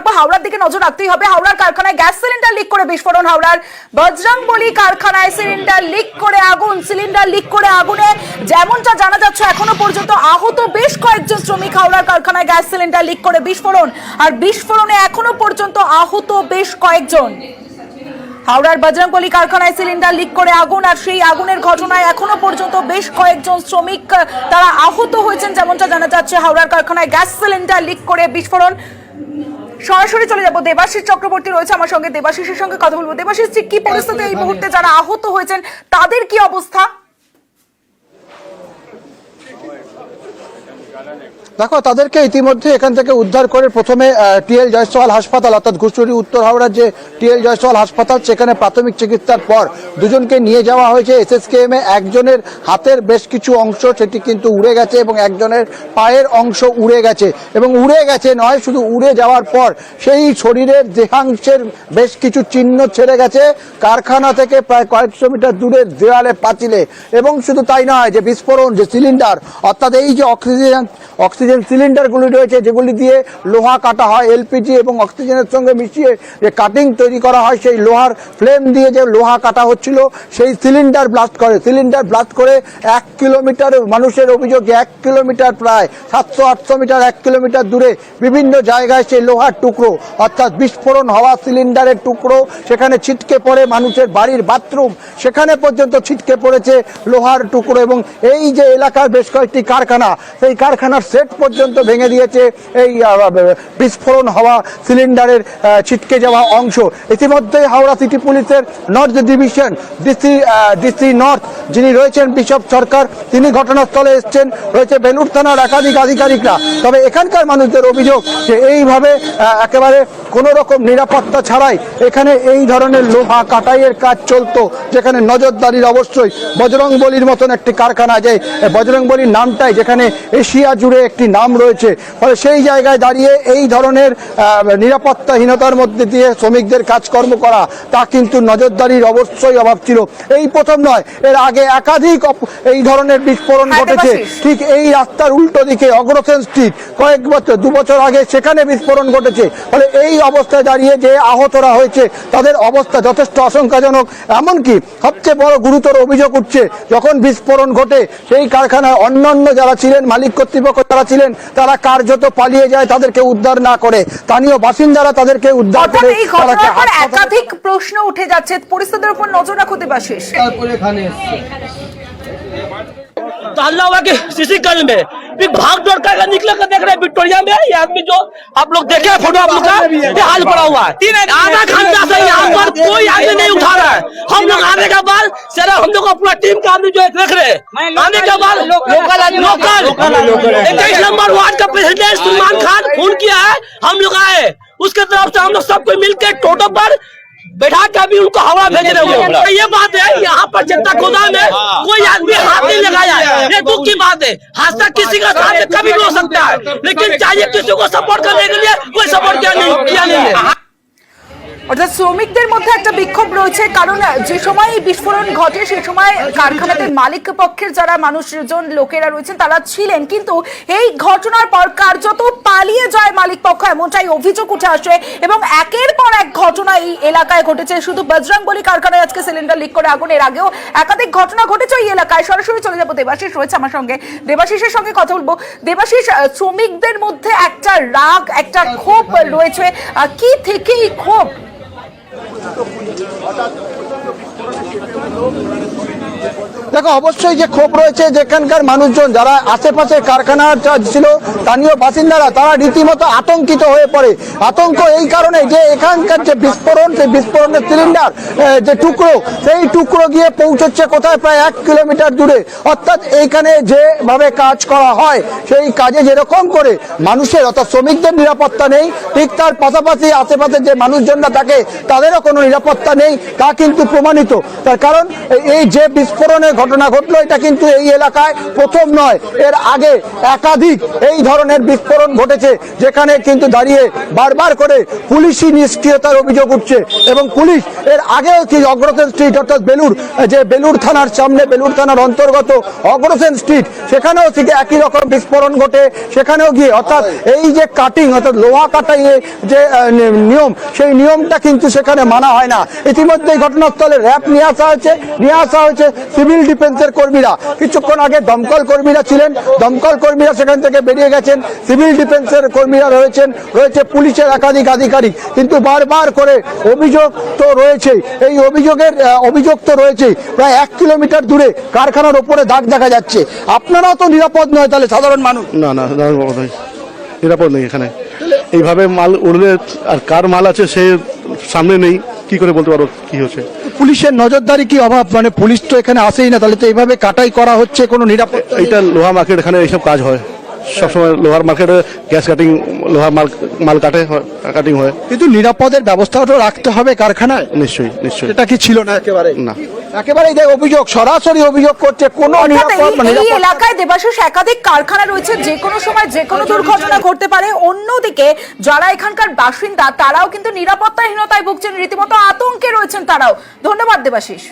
রাখব হাওড়ার দিকে নজর রাখতেই হবে। হাওড়ার কারখানায় গ্যাস সিলিন্ডার লিক করে বিস্ফোরণ, হাওড়ার বজরংবলী কারখানায় সিলিন্ডার লিক করে আগুন, সিলিন্ডার লিক করে আগুনে যেমনটা জানা যাচ্ছে এখনও পর্যন্ত আহত বেশ কয়েকজন শ্রমিক হাওড়ার কারখানায় গ্যাস সিলিন্ডার লিক করে বিস্ফোরণ। আর বিস্ফোরণে এখনও পর্যন্ত আহত বেশ কয়েকজন। হাওড়ার বজরংবলী কারখানায় সিলিন্ডার লিক করে আগুন, আর সেই আগুনের ঘটনায় এখনও পর্যন্ত বেশ কয়েকজন শ্রমিক, তারা আহত হয়েছেন যেমনটা জানা যাচ্ছে। হাওড়ার কারখানায় গ্যাস সিলিন্ডার লিক করে বিস্ফোরণ। সরাসরি চলে যাব। দেবাশিস চক্রবর্তী রয়েছে আমার সঙ্গে। দেবাশিসের সঙ্গে কথা বলব। দেবাশিস কি পরিস্থিতি এই মুহূর্তে? যারা আহত হয়েছেন তাদের কি অবস্থা? দেখো, তাদেরকে ইতিমধ্যে এখান থেকে উদ্ধার করে প্রথমে টিএল জয়সওয়াল হাসপাতাল, অর্থাৎ ঘুষুরি উত্তর হাওড়ার যে টিএল জয়সওয়াল হাসপাতাল, সেখানে প্রাথমিক চিকিৎসার পর দুজনকে নিয়ে যাওয়া হয়েছে। এসএসকেএম একজনের হাতের বেশ কিছু অংশ, সেটি কিন্তু উড়ে গেছে এবং একজনের পায়ের অংশ উড়ে গেছে। এবং উড়ে গেছে নয়, শুধু উড়ে যাওয়ার পর সেই শরীরের দেহাংশের বেশ কিছু চিহ্ন ছেড়ে গেছে। কারখানা থেকে প্রায় কয়েকশো মিটার দূরের দেওয়ালে পাঁচিলে। এবং শুধু তাই নয়, যে বিস্ফোরণ, যে সিলিন্ডার, অর্থাৎ এই যে অক্সিজেন অক্সিজেন সিলিন্ডারগুলি রয়েছে, যেগুলি দিয়ে লোহা কাটা হয় এলপিজি এবং অক্সিজেনের সঙ্গে মিশিয়ে যে কাটিং তৈরি করা হয়, সেই লোহার ফ্লেম দিয়ে যে লোহা কাটা হচ্ছিল, সেই সিলিন্ডার ব্লাস্ট করে। সিলিন্ডার ব্লাস্ট করে এক কিলোমিটার মানুষের অভিযোগ, এক কিলোমিটার প্রায় সাতশো, আটশো মিটার, এক কিলোমিটার দূরে বিভিন্ন জায়গায় সেই লোহার টুকরো, অর্থাৎ বিস্ফোরণ হওয়া সিলিন্ডারের টুকরো, সেখানে ছিটকে পড়ে মানুষের বাড়ির বাথরুম সেখানে পর্যন্ত ছিটকে পড়েছে লোহার টুকরো এবং এই যে এলাকার বেশ কয়েকটি কারখানা, সেই কারখানার সেট পর্যন্ত ভেঙে দিয়েছে এই বিস্ফোরণ হওয়া সিলিন্ডারের ছিটকে যাওয়া অংশ। ইতিমধ্যে হাওড়া সিটি পুলিশের north division, DC DC north যিনি রয়েছেন বিশপ সরকার, তিনি ঘটনাস্থলে এসছেন। রয়েছে বেলুর থানার একাধিক আধিকারিকরা। তবে এখানকার মানুষদের অভিযোগ যে এইভাবে একেবারে কোনো রকম নিরাপত্তা ছাড়াই এখানে এই ধরনের লোহা কাটাইয়ের কাজ চলতো, যেখানে নজরদারির অবশ্যই। বজরং বলির মতন একটি কারখানা যে বজরং বলির নামটাই যেখানে এশিয়া জুড়ে একটি নাম রয়েছে। ফলে সেই জায়গায় দাঁড়িয়ে এই ধরনের নিরাপত্তাহীনতার মধ্যে দিয়ে শ্রমিকদের কাজকর্ম করা তা কিন্তু নজরদারির অবশ্যই অভাব ছিল। এই প্রথম নয় এর আগে একাধিক এই ধরনের বিস্ফোরণ ঘটেছে। ঠিক এই রাস্তার উল্টো দিকে অগ্রসেন স্ট্রিট কয়েক বছর দু বছর আগে সেখানে বিস্ফোরণ ঘটেছে। ফলে এই অবস্থায় দাঁড়িয়ে যে আহতরা হয়েছে তাদের অবস্থা যথেষ্ট আশঙ্কাজনক। এমনকি সবচেয়ে বড় গুরুতর অভিযোগ উঠছে যখন বিস্ফোরণ ঘটে সেই কারখানার অন্যান্য যারা ছিলেন মালিক কর্তৃপক্ষ যারা ছিলেন তারা কার্যত পালিয়ে যায় তাদেরকে উদ্ধার না করে। স্থানীয় বাসিন্দারা তাদেরকে উদ্ধার করে একাধিক প্রশ্ন উঠে যাচ্ছে। পরিস্থিতির উপর নজর রাখতে পারছিস তারপরে এখানে এসছে। तो हल्ला हुआ कि सीसी गंज में। फिर भाग दौड़ कर निकले कर देख रहे हैं विक्टोरिया में ये आदमी जो आप लोग देखे हैं फ़ोटो आप लोग का ये हाल पड़ा हुआ है। आधा घंटा से यहाँ पर कोई आदमी नहीं उठा रहा है। हम लोग आने के बाद सर हम लोग अपना टीम का आदमी जो है देख रहे हैं। आने के बाद लोकल लोकल इक्कीस नंबर वार्ड का प्रेसिडेंट सलमान खान फ़ोन किया है। हम लोग आए। उसके तरफ़ से हम लोग सबको मिलकर टोटो पर बैठा के अभी उनको हवा भेज रहे हो ये बात है यहाँ पर जनता गोदाम है कोई आदमी हाथ नहीं लगाया ये दुख की बात है। हादसा किसी का साथ कभी भी हो सकता है लेकिन चाहिए किसी को सपोर्ट करने के लिए कोई सपोर्ट किया नहीं किया नहीं है। অর্থাৎ শ্রমিকদের মধ্যে একটা বিক্ষোভ রয়েছে, কারণ যে সময় এই বিস্ফোরণ ঘটে সেই সময় কারখানাতে মালিক পক্ষের যারা মানুষজন, লোকেরা রয়েছেন, তারা ছিলেন। কিন্তু এই ঘটনার পর কার্যত পালিয়ে যায় মালিক পক্ষ, এমনটাই অভিযোগ উঠে আসে এবং একের পর এক ঘটনা এই এলাকায় ঘটেছে। শুধু বজরং বলি কারখানায় আজকে সিলিন্ডার লিক করে আগুন, এর আগেও একাধিক ঘটনা ঘটেছে এই এলাকায়। সরাসরি চলে যাব দেবাশিস, রয়েছে আমার সঙ্গে। দেবাশিসের সঙ্গে কথা বলব। দেবাশিস শ্রমিকদের মধ্যে একটা রাগ, একটা ক্ষোভ রয়েছে। কি থেকে এই ক্ষোভ? প্রচন্ড হঠাৎ প্রচন্ড বিস্ফোরণের চেপে উঠল দেখো, অবশ্যই যে ক্ষোভ রয়েছে যেখানকার মানুষজন, যারা আশেপাশে কারখানা ছিল, স্থানীয় বাসিন্দারা, তারা রীতিমতো আতঙ্কিত হয়ে পড়ে। আতঙ্ক এই কারণে যে এখানকার যে বিস্ফোরণ, সেই বিস্ফোরণের সিলিন্ডার যে টুকরো, সেই টুকরো গিয়ে পৌঁছচ্ছে কোথায়? প্রায় এক কিলোমিটার দূরে। অর্থাৎ এইখানে যেভাবে কাজ করা হয়, সেই কাজে যেরকম করে মানুষের, অর্থাৎ শ্রমিকদের নিরাপত্তা নেই। ঠিক তার পাশাপাশি আশেপাশে যে মানুষজনরা থাকে, তাদেরও কোনো নিরাপত্তা নেই। তা কিন্তু প্রমাণিত। তার কারণ এই যে বিস্ফোরণের ঘটনা ঘটলো, এটা কিন্তু এই এলাকায় প্রথম নয়। এর আগে একাধিক এই ধরনের বিস্ফোরণ ঘটেছে, যেখানে কিন্তু দাঁড়িয়ে বারবার করে পুলিশি নিষ্ক্রিয়তার অভিযোগ উঠছে এবং পুলিশ এর আগেও কি অগ্রসেন স্ট্রিট অর্থাৎ বেলুর যে বেলুর থানার সামনে বেলুর থানার অন্তর্গত অগ্রসেন স্ট্রিট সেখানেও থেকে একই রকম বিস্ফোরণ ঘটে। সেখানেও গিয়ে অর্থাৎ এই যে কাটিং অর্থাৎ লোহা কাটাই যে নিয়ম, সেই নিয়মটা কিন্তু সেখানে মানা হয় না। ইতিমধ্যে ঘটনাস্থলে র্যাব নিয়ে আসা হয়েছে, নিয়ে আসা হয়েছে, সিভিল ডিফেন্সের কর্মীরা। কিছুক্ষণ আগে দমকল কর্মীরা ছিলেন। দমকল কর্মীরা সেখান থেকে বেরিয়ে গেছেন। সিভিল ডিফেন্সের কর্মীরা রয়েছেন। রয়েছে পুলিশের একাধিক আধিকারিক। কিন্তু বারবার করে অভিযোগ তো রয়েছে এই অভিযোগের অভিযোগ তো রয়েছেই। প্রায় এক কিলোমিটার দূরে কারখানার ওপরে দাগ দেখা যাচ্ছে। আপনারাও তো নিরাপদ নয় তাহলে, সাধারণ মানুষ। না না, নিরাপদ নেই এখানে। এইভাবে মাল উড়লে আর কার মাল আছে সে সামনে নেই। কি করে বলতে পারো কি হচ্ছে? পুলিশের নজরদারি কি অভাব? মানে পুলিশ তো এখানে আসেই না তাহলে তো এইভাবে কাটাই করা হচ্ছে কোনো নিরাপত্তা এটা লোহা মার্কেট এখানে এইসব কাজ হয়। সবসময় লোহার মার্কেটে গ্যাস কাটিং লোহার মাল মাল কাটে কাটিং হয়। কিন্তু নিরাপদের ব্যবস্থাটা রাখতে হবে কারখানায়? নিশ্চয়ই নিশ্চয়ই। এটা কি ছিল না একেবারে না। একেবারেই যে অভিযোগ সরাসরি অভিযোগ করছে কোনো এই- এই এলাকায় দেবাশিস একাধিক কারখানা রয়েছে যে কোনো সময় যে কোনো দুর্ঘটনা ঘটতে পারে। অন্যদিকে যারা এখানকার বাসিন্দা তারাও কিন্তু নিরাপত্তাহীনতায় ভুগছেন। রীতিমতো আতঙ্কে রয়েছেন তারাও। ধন্যবাদ দেবাশিস।